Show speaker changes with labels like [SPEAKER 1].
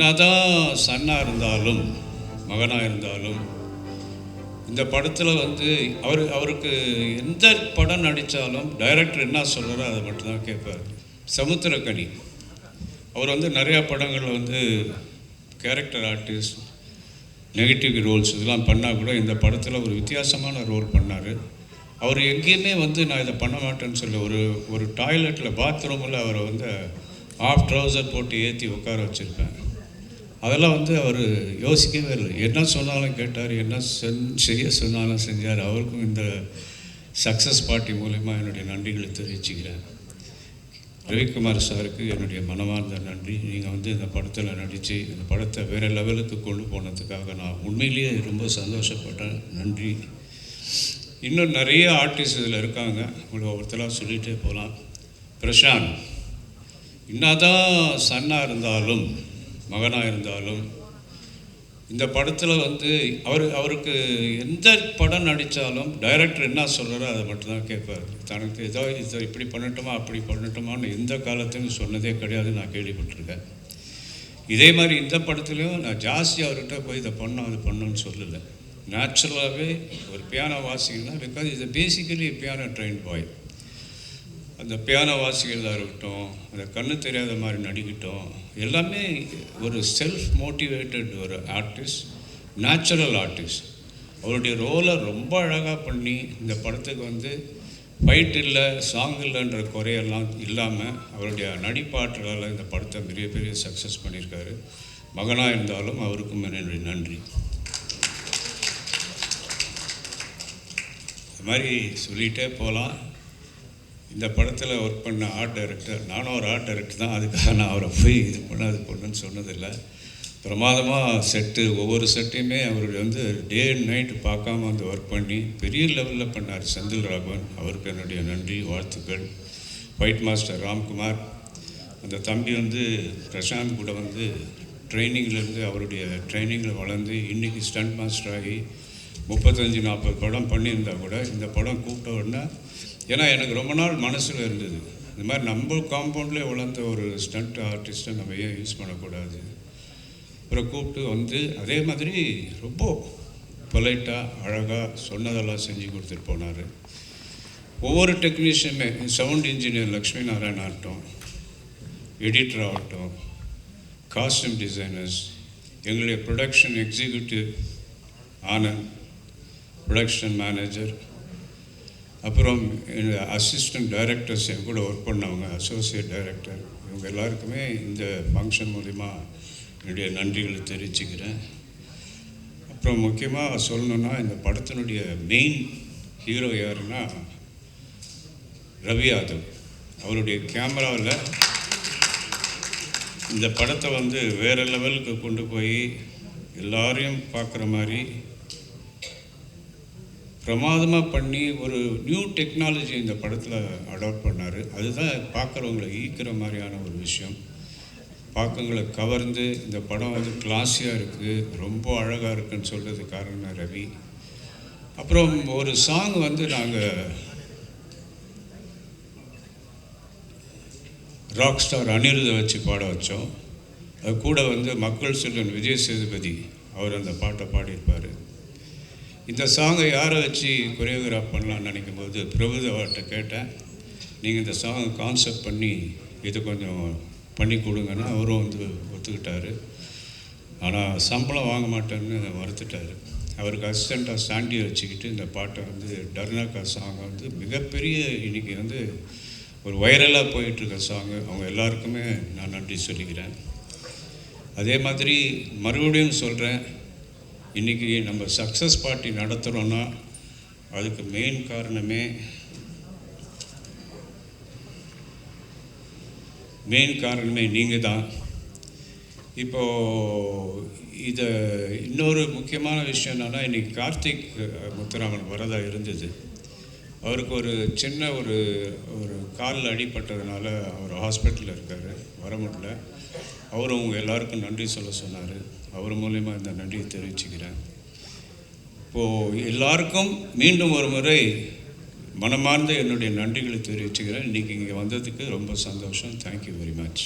[SPEAKER 1] என்னதான் சன்னாக இருந்தாலும் மகனாக இருந்தாலும் இந்த படத்தில் வந்து அவர் அவருக்கு எந்த படம் நடித்தாலும் டைரக்டர் என்ன சொல்கிறாரோ அதை மட்டும்தான் கேட்பார். சமுத்திரக்கனி. அவர் வந்து நிறையா படங்களில் வந்து கேரக்டர் ஆர்டிஸ்ட் நெகட்டிவ் ரோல்ஸ் இதெல்லாம் பண்ணால் கூட இந்த படத்தில் ஒரு வித்தியாசமான ரோல் பண்ணார். அவர் எங்கேயுமே வந்து நான் இதை பண்ண மாட்டேன்னு சொல்லி ஒரு ஒரு டாய்லெட்டில் பாத்ரூமில் அவரை வந்து ஆஃப் ட்ரௌசர் போட்டு ஏற்றி உட்கார வச்சுருப்பேன். அதெல்லாம் வந்து அவர் யோசிக்கவே இல்லை. என்ன சொன்னாலும் கேட்டார் என்ன சென் செய்ய சொன்னாலும் செஞ்சார். அவருக்கும் இந்த சக்ஸஸ் பார்ட்டி மூலயமா என்னுடைய நன்றிகளை தெரிவிச்சுக்கிறேன். ரவிக்குமார் சாருக்கு என்னுடைய மனமார்ந்த நன்றி. நீங்கள் வந்து இந்த படத்தில் நடித்து இந்த படத்தை வேறு லெவலுக்கு கொண்டு போனதுக்காக நான் உண்மையிலேயே ரொம்ப சந்தோஷப்பட்டேன். நன்றி. இன்னும் நிறைய ஆர்டிஸ்ட் இதில் இருக்காங்க. உங்களுக்கு ஒருத்தராக சொல்லிகிட்டே போகலாம் பிரசாந்த். என்னதான் சன்னாக இருந்தாலும் மகனாக இருந்தாலும் இந்த படத்தில் வந்து அவர் அவருக்கு எந்த படம் நடித்தாலும் டைரக்டர் என்ன சொல்கிறாரோ அதை மட்டும்தான் கேட்பார். தனக்கு ஏதோ இதை இப்படி பண்ணட்டுமா அப்படி பண்ணட்டுமான்னு எந்த காலத்துலையும் சொன்னதே கிடையாது நான் கேள்விப்பட்டிருக்கேன். இதே மாதிரி இந்த படத்துலையும் நான் ஜாஸ்தி அவர்கிட்ட போய் இதை பண்ணோம் அது பண்ணோன்னு சொல்லலை. நேச்சுரலாகவே ஒரு பியானோ வாசிங்கன்னா பிகாஸ் இது பேசிக்கலி பியானோ ட்ரெயின் பாய் அந்த பியானோ வாசிக்கிறதா இருக்கட்டும் அந்த கண்ணு தெரியாத மாதிரி நடிக்கட்டும் எல்லாமே ஒரு செல்ஃப் மோட்டிவேட்டட் ஒரு ஆர்டிஸ்ட் நேச்சுரல் ஆர்டிஸ்ட் அவருடைய ரோலை ரொம்ப அழகாக பண்ணி இந்த படத்துக்கு வந்து ஃபைட் இல்லை சாங் இல்லைன்ற குறையெல்லாம் இல்லாமல் அவருடைய நடிப்பாற்றலால் இந்த படத்தை பெரிய பெரிய சக்ஸஸ் பண்ணியிருக்காரு. மகனாக இருந்தாலும் அவருக்கும் என்னுடைய நன்றி. இது மாதிரி சொல்லிகிட்டே போகலாம் இந்த படத்தில் ஒர்க் பண்ண ஆர்ட் டைரக்டர் நானும் ஒரு ஆர்ட் டைரக்டர் தான். அதுக்காக நான் அவரை போய் இது பண்ண அது பண்ணுன்னு சொன்னதில்லை. பிரமாதமாக செட்டு ஒவ்வொரு செட்டையுமே அவருடைய வந்து டே அண்ட் நைட்டு பார்க்காம வந்து ஒர்க் பண்ணி பெரிய லெவலில் பண்ணார் செந்தில் ராகவன். அவருக்கு என்னுடைய நன்றி வாழ்த்துக்கள். ஒயிட் மாஸ்டர் ராம்குமார் அந்த தம்பி வந்து பிரசாந்த் கூட வந்து ட்ரைனிங்லேருந்து அவருடைய ட்ரைனிங்கில் வளர்ந்து இன்றைக்கி ஸ்டண்ட் மாஸ்டர் ஆகி முப்பத்தஞ்சு நாற்பது படம் பண்ணியிருந்தா கூட இந்த படம் கூப்பிட்ட உடனே ஏன்னா எனக்கு ரொம்ப நாள் மனசில் இருந்தது. இந்த மாதிரி நம்ம காம்பவுண்ட்லேயே வளர்ந்த ஒரு ஸ்டண்ட் ஆர்டிஸ்ட்டை நம்ம ஏன் யூஸ் பண்ணக்கூடாது? அப்புறம் கூப்பிட்டு வந்து அதே மாதிரி ரொம்ப பொலைட்டாக அழகாக சொன்னதெல்லாம் செஞ்சு கொடுத்துட்டு போனார். ஒவ்வொரு டெக்னீஷியனுமே சவுண்ட் இன்ஜினியர் லக்ஷ்மி நாராயண் ஆகட்டும் எடிட்டர் ஆகட்டும் காஸ்டியூம் டிசைனர்ஸ் எங்களுடைய production executive Anand production manager அப்புறம் அசிஸ்டன்ட் டைரக்டர்ஸ் என் கூட ஒர்க் பண்ணவங்க அசோசியேட் டைரக்டர் இவங்க எல்லாருக்குமே இந்த ஃபங்க்ஷன் மூலிமா என்னுடைய நன்றிகளை தெரிவிச்சுக்கிறேன். அப்புறம் முக்கியமாக சொல்லணுன்னா இந்த படத்தினுடைய மெயின் ஹீரோ யாருன்னா ரவி யாதவ். அவருடைய கேமராவில் இந்த படத்தை வந்து வேறு லெவலுக்கு கொண்டு போய் எல்லாரையும் பார்க்குற மாதிரி பிரமாதமாக பண்ணி ஒரு நியூ டெக்னாலஜி இந்த படத்தில் அடாப்ட் பண்ணார். அதுதான் பார்க்குறவங்களை ஈர்க்கிற மாதிரியான ஒரு விஷயம். பார்க்கவங்களை கவர்ந்து இந்த படம் வந்து கிளாஸியாக இருக்குது ரொம்ப அழகாக இருக்குன்னு சொல்கிறது காரணம் ரவி. அப்புறம் ஒரு சாங் வந்து நாங்கள் ராக் ஸ்டார் அனிருதை வச்சு பாட வச்சோம். அது கூட வந்து மக்கள் செல்வன் விஜய் சேதுபதி அவர் அந்த பாட்டை பாடியிருப்பார். இந்த சாங்கை யாரை வச்சு கொரியோகிராஃப் பண்ணலான்னு நினைக்கும் போது பிரபுதவாட்ட கேட்டேன். நீங்கள் இந்த சாங்கை கான்செப்ட் பண்ணி இது கொஞ்சம் பண்ணி கொடுங்கன்னா அவரும் வந்து ஒத்துக்கிட்டார். ஆனால் சம்பளம் வாங்க மாட்டேன்னு மறுத்துட்டார். அவருக்கு அசிஸ்டண்ட்டாக சாண்டியை வச்சுக்கிட்டு இந்த பாட்டை வந்து டர்னாக்கா சாங்கை வந்து மிகப்பெரிய இன்றைக்கி வந்து ஒரு வைரலாக போயிட்டுருக்க சாங்கு அவங்க எல்லாருக்குமே நான் நன்றி சொல்லிக்கிறேன். அதே மாதிரி மறுபடியும் சொல்கிறேன் இன்றைக்கி நம்ம சக்ஸஸ் பார்ட்டி நடத்துகிறோன்னா அதுக்கு மெயின் காரணமே மெயின் காரணமே நீங்கள் தான் இப்போது இதை இன்னொரு முக்கியமான விஷயம் என்னென்னா இன்றைக்கி கார்த்திக் முத்துராமன் வரதாக இருந்தது. அவருக்கு ஒரு சின்ன ஒரு ஒரு காலில் அடிபட்டதுனால அவர் ஹாஸ்பிட்டலில் இருக்கார் வர முடியல. அவரும் உங்கள் எல்லாருக்கும் நன்றி சொல்ல சொன்னார். அவர் மூலயமா இந்த நன்றியை தெரிவிச்சுக்கிறேன். இப்போது எல்லாருக்கும் மீண்டும் ஒரு முறை மனமார்ந்த என்னுடைய நன்றிகளை தெரிவிச்சுக்கிறேன். இன்றைக்கி இங்கே வந்ததுக்கு ரொம்ப சந்தோஷம். Thank you very much